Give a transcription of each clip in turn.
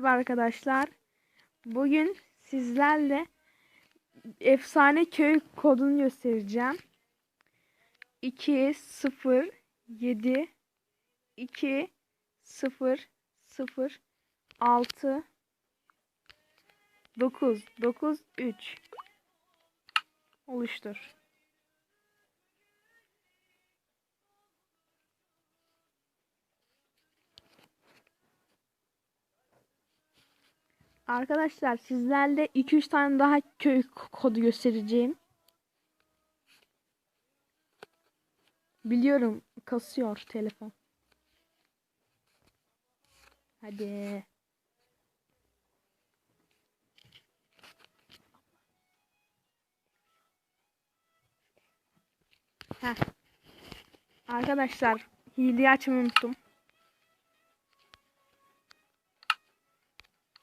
Merhaba arkadaşlar. Bugün sizlerle efsane köy kodunu göstereceğim. 2 0 7 2 0 0 6 9 9 3 oluştur. Arkadaşlar sizlerle 2-3 tane daha köy kodu göstereceğim. Biliyorum kasıyor telefon. Hadi. Heh. Arkadaşlar hileyi açmayı unuttum.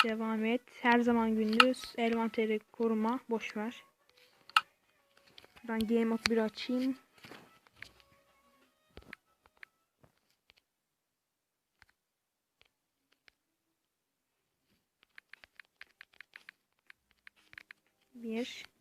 Devam et. Her zaman gündüz. Envanteri koruma. Boş ver. Ben game mode 1 açayım. Bir.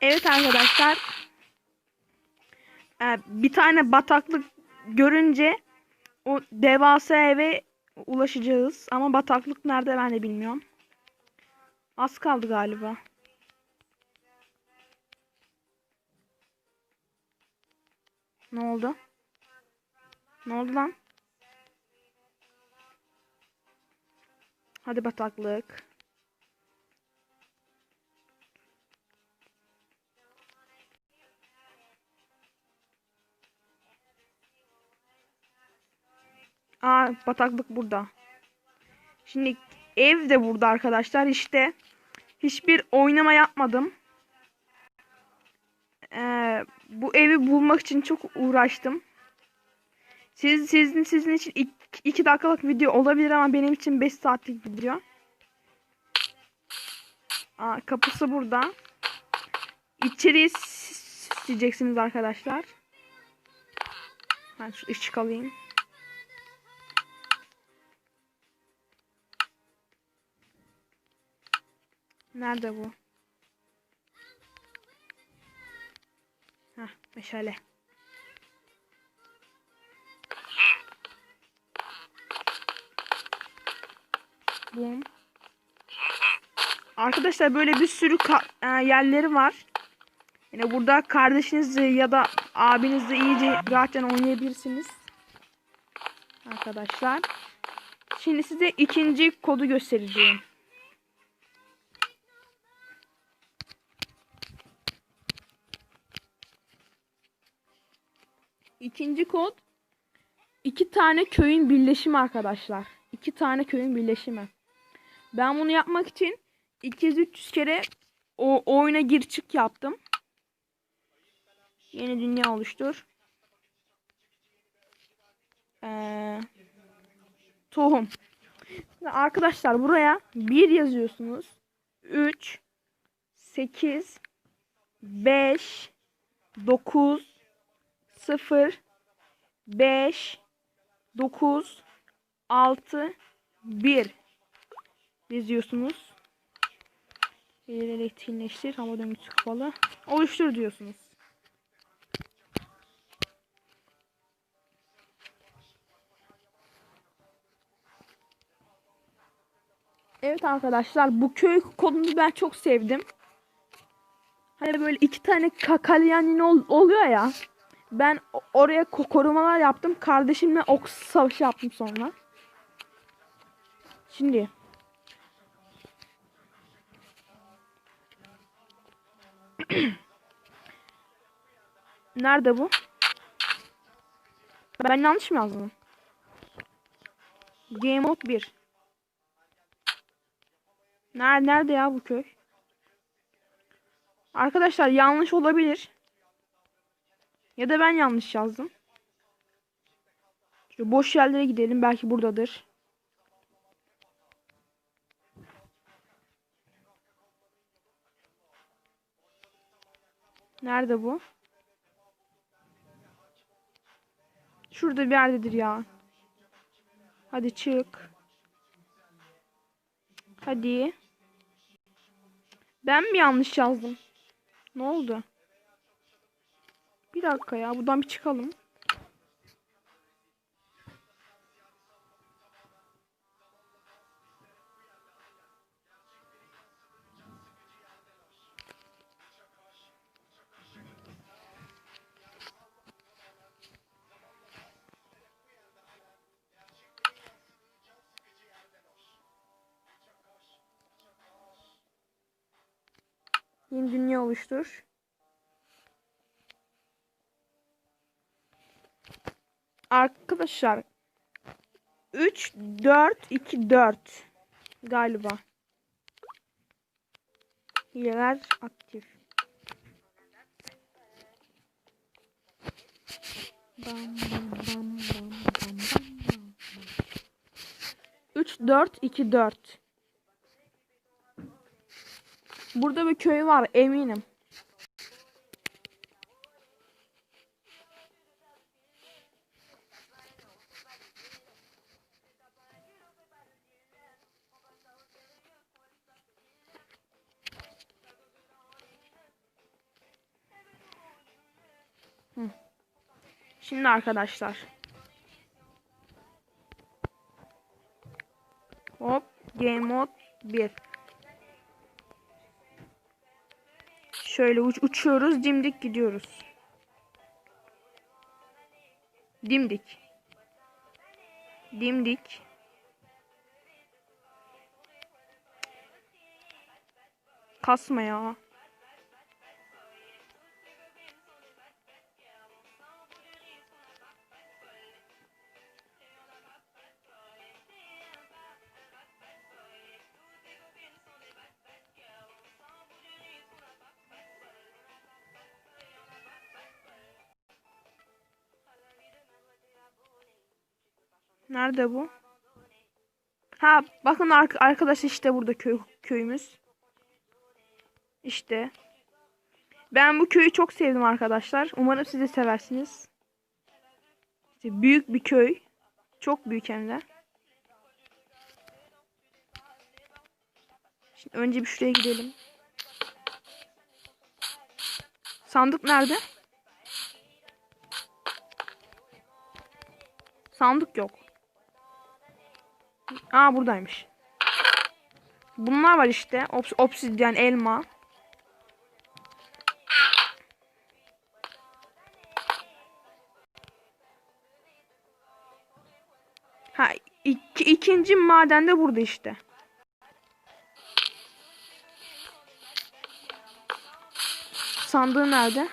Evet arkadaşlar. Ee, bir tane bataklık görünce o devasa eve ulaşacağız. Ama bataklık nerede ben de bilmiyorum. Az kaldı galiba. Ne oldu? Ne oldu lan? Hadi bataklık. Aa bataklık burada. Şimdi ev de burada arkadaşlar. İşte hiçbir oynama yapmadım. Bu evi bulmak için çok uğraştım. Siz sizin sizin için 2 dakikalık video olabilir ama benim için 5 saatlik video. Aa, kapısı burada. İçeriği isteyeceksiniz arkadaşlar. Ben şu ışık alayım. Nerede bu? Heh, meşale. Bum. Arkadaşlar böyle bir sürü e, yerleri var. Yine burada kardeşinizle ya da abinizle iyice rahatça oynayabilirsiniz. Arkadaşlar. Şimdi size ikinci kodu göstereceğim. İkinci kod iki tane köyün birleşimi arkadaşlar. İki tane köyün birleşimi. Ben bunu yapmak için 200-300 kere o oyuna gir çık yaptım. Yeni dünya oluştur. Ee, tohum. Arkadaşlar buraya 1 yazıyorsunuz. 3 8 5 9 0 5 9 6 1 yazıyorsunuz. Verileri etkinleştir. Hava döngüsü kapalı. Oluştur diyorsunuz. Evet arkadaşlar bu köy kodunu ben çok sevdim. Hani böyle iki tane kakalyanin ol oluyor ya. Ben oraya korumalar yaptım. Kardeşimle ok savaşı yaptım sonra. Şimdi Nerede bu? Ben yanlış mı yazdım? Game mode 1. Nerede, nerede ya bu köy? Arkadaşlar yanlış olabilir. Ya da ben yanlış yazdım. Şu boş yerlere gidelim. Belki buradadır. Nerede bu? Şurada bir yerdedir ya. Hadi çık. Hadi. Ben mi yanlış yazdım? Ne oldu? Bir dakika ya. Buradan bir çıkalım. Yeni dünya oluştur. Arkadaşlar 3 4 2 4 galiba. Hileler aktif. Bam, bam, bam, bam, bam, bam, bam. 3 4 2 4 Burada bir köy var eminim. Şimdi arkadaşlar. Hop game mode 1. Şöyle uç uçuyoruz, dimdik gidiyoruz. Dimdik. Dimdik. Kasma ya. Nerede bu? Ha bakın ar arkadaş işte burada köy köyümüz. İşte. Ben bu köyü çok sevdim arkadaşlar. Umarım siz de seversiniz. İşte büyük bir köy. Çok büyük hem de. Şimdi önce bir şuraya gidelim. Sandık nerede? Sandık yok. Aa buradaymış. Bunlar var işte. Obs obsidyen elma. Ha iki, ikinci maden de burada işte. Sandığı nerede?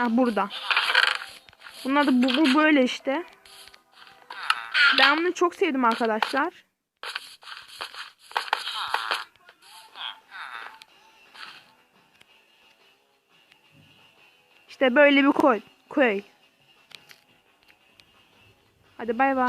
Ha burada. Bunlar da bu, bu böyle işte. Ben bunu çok sevdim arkadaşlar. İşte böyle bir koy, köy. Hadi bay bay.